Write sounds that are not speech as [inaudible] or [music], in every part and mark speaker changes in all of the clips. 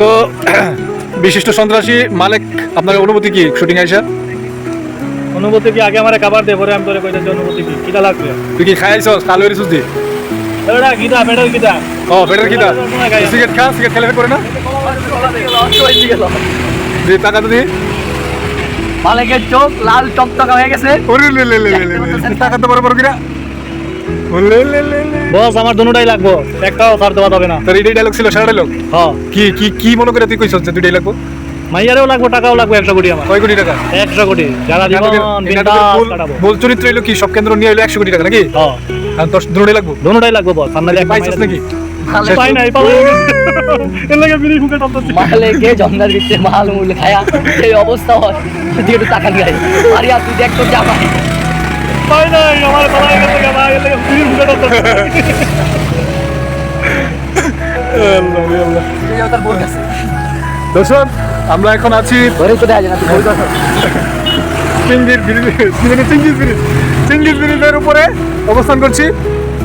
Speaker 1: তো বিশিষ্ট সন্ত্রাসী মালিক আপনার অনুভূতি কি শুটিং আইসা
Speaker 2: অনুভূতি কি আগে আমার খাবার দে পরে আমি তোরে কইতেছি অনুভূতি কি কিটা লাগবে
Speaker 1: তুই কি খাইছস কালো এর সুজি
Speaker 2: এটা কিটা মেডাল কিটা
Speaker 1: ও ফেডার কিটা সিগারেট খা সিগারেট খেলে করে না দি টাকা দি
Speaker 3: মালিকের চোখ লাল টকটকা হয়ে গেছে
Speaker 1: ওরে লে লে লে লে টাকা তো বড় বড় কিরা লে
Speaker 2: বস আমার দুটোটাই লাগবো। একটাও ছাড় দেওয়া যাবে না।
Speaker 1: তোর এই ডায়লগ ছিল সারা ডায়লগ
Speaker 2: হ্যাঁ।
Speaker 1: কি কি কি মনে করে তুই কইছস যে দুই ডায়লগ
Speaker 2: মাইয়ারেও লাগবো টাকাও লাগবে একশো কোটি আমার।
Speaker 1: কয় কোটি টাকা?
Speaker 2: একশো কোটি। যারা
Speaker 1: মূল- চরিত্র হইল কি? সব কেন্দ্র নিয়ে হইল একশো কোটি টাকা নাকি?
Speaker 2: হ্যাঁ।
Speaker 1: আর দশ দুটোই লাগবো?
Speaker 2: দুটোটাই লাগবো বস। সামনে একটা
Speaker 1: পাইছস নাকি?
Speaker 2: পাই নাই পাবো এর লাগে বিড়ি ফুকে টানতেছি।
Speaker 3: মালিকে জঙ্গল দিচ্ছে মাল মূল খায়া এই অবস্থা হয়। তুই একটু টাকা আয় আরে আর তুই দেখ তোর জামা
Speaker 2: পাই নাই আমার
Speaker 3: তার বোন
Speaker 1: দর্শক আমরা এখন আছি
Speaker 3: ঘরে
Speaker 1: চিঙ্গির ব্রিজ চিঙ্গির ব্রিজ চিঙ্গির ব্রিজের উপরে অবস্থান করছি।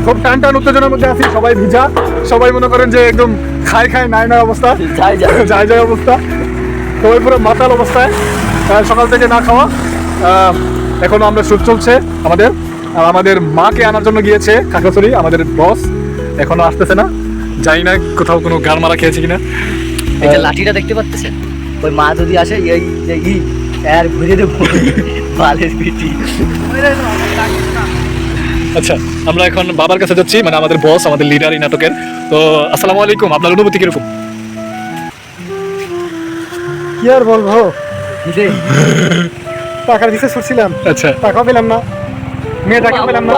Speaker 1: খুব টান টান উত্তেজনার মধ্যে আছি সবাই ভিজা। সবাই মনে করেন যে একদম খাই খাই নাই নাই অবস্থা।
Speaker 3: যাই যাই।
Speaker 1: যায় যায় অবস্থা। সবাই পুরো মাতাল অবস্থায় সকাল থেকে না খাওয়া। এখনও আমরা শুট চলছে আমাদের। আর আমাদের মাকে আনার জন্য গিয়েছে কাকাচুরি আমাদের বস। এখনও আসতেছে না। জানি না কোথাও কোনো গান মারা খেয়েছে কিনা।
Speaker 3: এই যে লাঠিটা দেখতে পাচ্ছেন? ওই মা যদি আসে এই যে ই আর ঘুরে দেবো। বালের পিটি
Speaker 1: আচ্ছা আমরা এখন বাবার কাছে যাচ্ছি মানে আমাদের বস আমাদের লিডার এই নাটকের। তো আসসালামু আলাইকুম আপনার অনুভূতি কীরকম?
Speaker 4: কি আর বলব? টাকার পিছে ছুটছিলাম
Speaker 1: আচ্ছা।
Speaker 4: টাকা পেলাম না। মেয়েটাকে পেলাম না।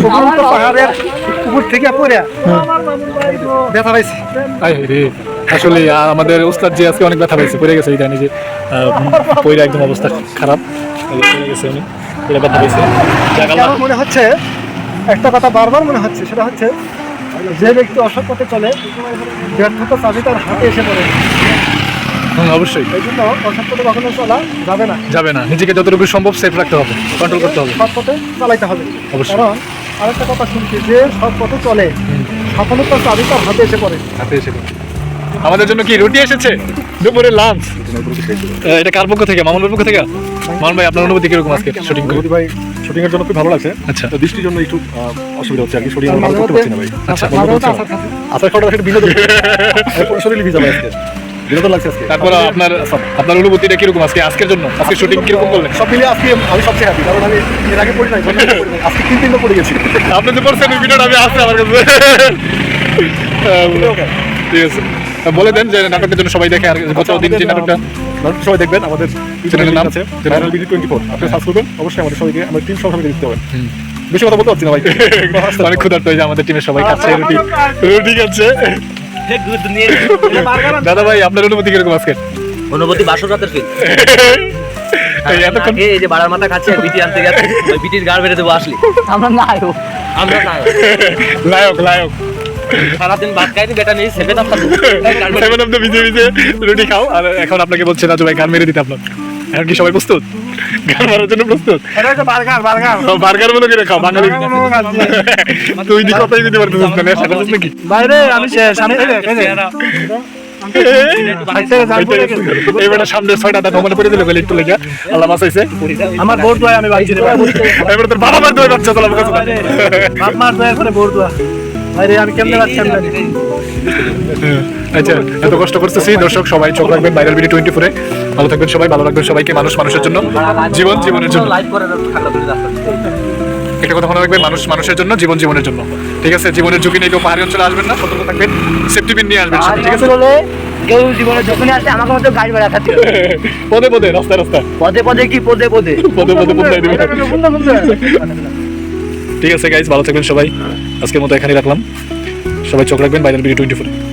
Speaker 4: উপরন্ত পাহাড়ের উপর থেকে পড়ে। ব্যথা পাইছি।
Speaker 1: আসলে আমাদের উস্তাদ যে আজকে অনেক ব্যথা পেয়েছে পড়ে গেছে এই জানি যে পড়ে একদম অবস্থা খারাপ। পড়ে গেছে উনি। পড়ে ব্যথা যাক
Speaker 4: মনে হচ্ছে? একটা কথা বারবার মনে হচ্ছে সেটা হচ্ছে যে ব্যক্তি অসৎ পথে চলে ব্যর্থতা চাবি তার হাতে এসে পড়ে।
Speaker 1: অবশ্যই।
Speaker 4: এই জন্য অসৎ কখনো চলা যাবে না।
Speaker 1: যাবে না। নিজেকে যতটুকু সম্ভব সেফ রাখতে হবে কন্ট্রোল করতে হবে।
Speaker 4: সৎ পথে চালাইতে হবে।
Speaker 1: অবশ্যই।
Speaker 4: কারণ আরেকটা কথা শুনছি যে সৎ পথে চলে। সফলতার হাতে এসে পড়ে।
Speaker 1: হাতে এসে পড়ে। আমাদের জন্য কি রুটি এসেছে? দুপুরে লাঞ্চ এটা কার পক্ষ থেকে? মামুনের পক্ষ থেকে? মামুন ভাই আপনার অনুভূতি কীরকম আজকে শুটিং করে?
Speaker 5: ভাই শুটিং এর জন্য খুব ভালো লাগছে।
Speaker 1: আচ্ছা।
Speaker 5: তো বৃষ্টির জন্য একটু অসুবিধা হচ্ছে আর কি। শরীর ভালো করতে পারছি না ভাই।
Speaker 1: আচ্ছা।
Speaker 4: আসার
Speaker 5: খাওয়াটা একটা বিনোদন শরীর ভিজা আজকে বিনোদন লাগছে আজকে।
Speaker 1: তারপর আপনার আপনার অনুভূতিটা কীরকম আজকে? আজকের জন্য? আজকে শুটিং কীরকম করলেন?
Speaker 5: সব মিলিয়ে আজকে আমি সবচেয়ে হ্যাপি কারণ আমি এর আগে পড়ি নাই। আজকে তিন দিন পড়ে গেছি।
Speaker 1: আপনি যে পড়ছেন ওই ভিডিওটা আমি আসছে আমার কাছে। ঠিক আছে। বলে দেন যে নাটকের জন্য সবাই দেখে আর গত দিন যে নাটকটা
Speaker 5: নাটক সবাই দেখবেন আমাদের
Speaker 1: চ্যানেলের নাম?
Speaker 5: আছে ভাইরাল বিডি টোয়েন্টি ফোর আপনি সার্চ করবেন অবশ্যই আমাদের সবাইকে আমাদের টিম সবাই দেখতে হবে। বেশি কথা বলতে পারছি না ভাই। [laughs]
Speaker 1: অনেক ক্ষুধার্ত হয়ে আমাদের টিমের সবাই। খাচ্ছে রুটি। রুটি খাচ্ছে। দাদা ভাই আপনার অনুভূতি কীরকম আজকে?
Speaker 3: অনুভূতি বাসর রাতের ফিল।
Speaker 1: এতক্ষণ
Speaker 3: এই যে বাড়ার মাথা খাচ্ছে বিটি আনতে গেছে ওই বিটির গাড় বেড়ে দেবো আসলি। আমরা নায়ক। আমরা নায়ক।
Speaker 1: লায়ক লায়ক
Speaker 3: সারাদিন ভাত খাইনি বেটা নিয়ে সেভেন আপ
Speaker 1: সেভেন অফ ভিজে ভিজে রুটি খাও। আর এখন আপনাকে বলছে রাজু ভাই গান মেরে দিতে আপনার এখন কি সবাই প্রস্তুত? গান মারার জন্য প্রস্তুত?
Speaker 4: Burger burger.
Speaker 1: করে খাও বাঙালি। তুই দি কথাই দিতে পারতেছিস না নাকি?
Speaker 4: বাইরে আমি।
Speaker 1: এবারে সামনে ছয়টা দাঁত মনে করে দিল বলে একটু লেগে আল্লাহ মাসাইছে
Speaker 4: আমার বোর দোয়া আমি বাড়ি যেতে পারব
Speaker 1: এবারে তোর বাবা মার বাচ্চা তোলা
Speaker 4: বাপ মার দয়া করে বোর দোয়া। আমি কেমনে
Speaker 1: আচ্ছা এত কষ্ট করতেছি। দর্শক সবাই চোখ রাখবেন ভাইরাল ভিডিও টোয়েন্টি ফোরে ভালো থাকবেন সবাই ভালো রাখবেন সবাইকে মানুষ মানুষের জন্য জীবন জীবনের জন্য। একটা কথা মনে রাখবেন মানুষ মানুষের জন্য জীবন জীবনের জন্য। ঠিক আছে? জীবনের ঝুঁকি নিয়ে কেউ পাহাড়ি অঞ্চলে আসবেন না সতর্ক থাকবেন সেফটি পিন নিয়ে আসবেন ঠিক আছে?
Speaker 3: কেউ জীবনে যখনই আসে আমাকে মতো গাড়ি ভাড়া
Speaker 1: পদে পদে রাস্তায় রাস্তায়।
Speaker 3: পদে পদে কি পদে পদে?
Speaker 1: পদে পদে পদে দিবেন? ঠিক আছে গাইজ ভালো থাকবেন সবাই। আজকের মতো এখানে রাখলাম। সবাই চোখ রাখবেন, বাইরের ভিডিও টোয়েন্টি ফোরে